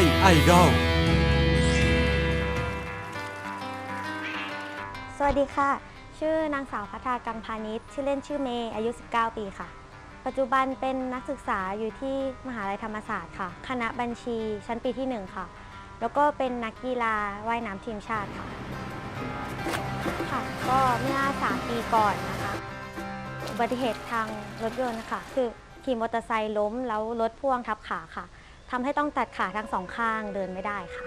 ยไอดอล สวัสดีค่ะ ชื่อนางสาวพัฒากังพาณิชย์ ชื่อเล่นชื่อเมย์ อายุ 19 ปีค่ะ ปัจจุบันเป็นนักศึกษาอยู่ที่มหาลัยธรรมศาสตร์ค่ะ คณะบัญชีชั้นปีที่ 1 ค่ะ แล้วก็เป็นนักกีฬาว่ายน้ำทีมชาติค่ะ ค่ะ ก็เมื่อ 3 ปีก่อนนะคะ อุบัติเหตุทางรถยนต์นะคะ คือขี่มอเตอร์ไซค์ล้มแล้วรถพ่วงทับขาค่ะ ทำให้ต้องตัดขาทั้งสองข้างเดินไม่ได้ค่ะ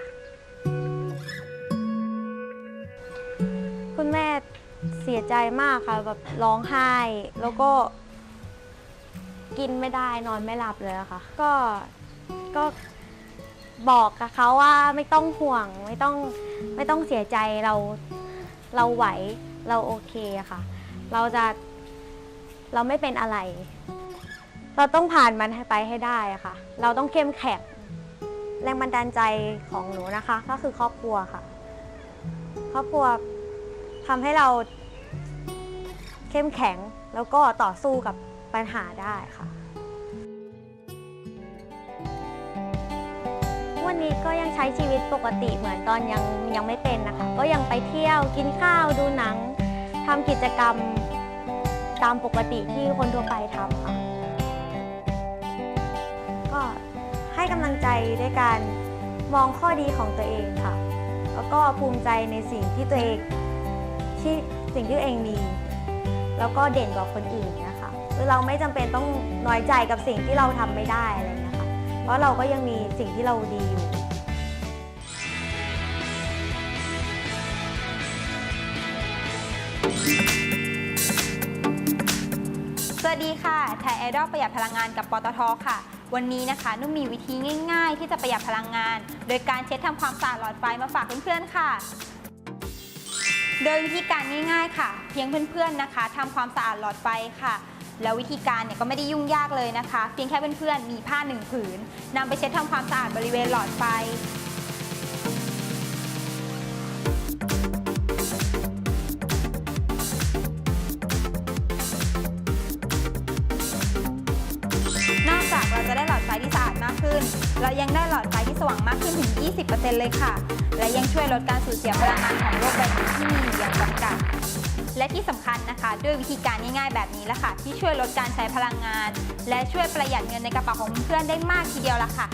คุณแม่เสียใจมากค่ะแบบร้องไห้แล้วก็ กินไม่ได้นอนไม่หลับเลยอะค่ะ ก็ก็บอกกับเขาว่าไม่ต้องห่วงไม่ต้องไม่ต้องเสียใจเราเราไหวเราโอเคอะค่ะ เราจะเราไม่เป็นอะไร เราต้องผ่านมันให้ไปให้ได้ะค่ะ เราต้องเข้มแข็งแรงบันดาลใจของหนูนะคะ ก็คือครอบครัวค่ะ ครอบครัวทำให้เราเข้มแข็งแล้วก็ต่อสู้กับปัญหาได้ค่ะ วันนี้ก็ยังใช้ชีวิตปกติเหมือนตอนยังยังไม่เป็นนะคะ ก็ยังไปเที่ยวกินข้าวดูหนังทำกิจกรรมตามปกติที่คนทั่วไปทำค่ะ กำลังใจด้วยการมองข้อดีของตัวเองค่ะ แล้วก็ภูมิใจในสิ่งที่ตัวเองที่สิ่งที่ตัวเองมี แล้วก็เด่นกว่าคนอื่นนะคะคือเราไม่จำเป็นต้องน้อยใจกับสิ่งที่เราทำไม่ได้อะไรอย่างเงี้ยค่ะ เพราะเราก็ยังมีสิ่งที่เราดีอยู่สวัสดีค่ะไทยไอดอลประหยัดพลังงานกับปตทค่ะ วันนี้นะคะนุ่มมีวิธีง่าย ๆ ที่จะประหยัดพลังงาน โดยการเช็ดทำความสะอาดหลอดไฟมาฝากเพื่อนๆค่ะ โดยวิธีการง่ายๆค่ะ เพียงเพื่อนๆนะคะทำความสะอาดหลอดไฟค่ะ แล้ววิธีการเนี่ยก็ไม่ได้ยุ่งยากเลยนะคะ เพียงแค่เพื่อนๆมีผ้าหนึ่งผืนนำไปเช็ดทำความสะอาดบริเวณหลอดไฟ ขึ้นเรายังได้หลอดไฟที่สว่างมากขึ้นถึง 20%เลยค่ะ และยังช่วยลดการสูญเสียพลังงานของโลกใบนี้ที่มีอย่างจำกัด และที่สำคัญนะคะ ด้วยวิธีการง่ายๆแบบนี้ละค่ะ ที่ช่วยลดการใช้พลังงาน และช่วยประหยัดเงินในกระเป๋าของเพื่อนได้มากทีเดียวละค่ะ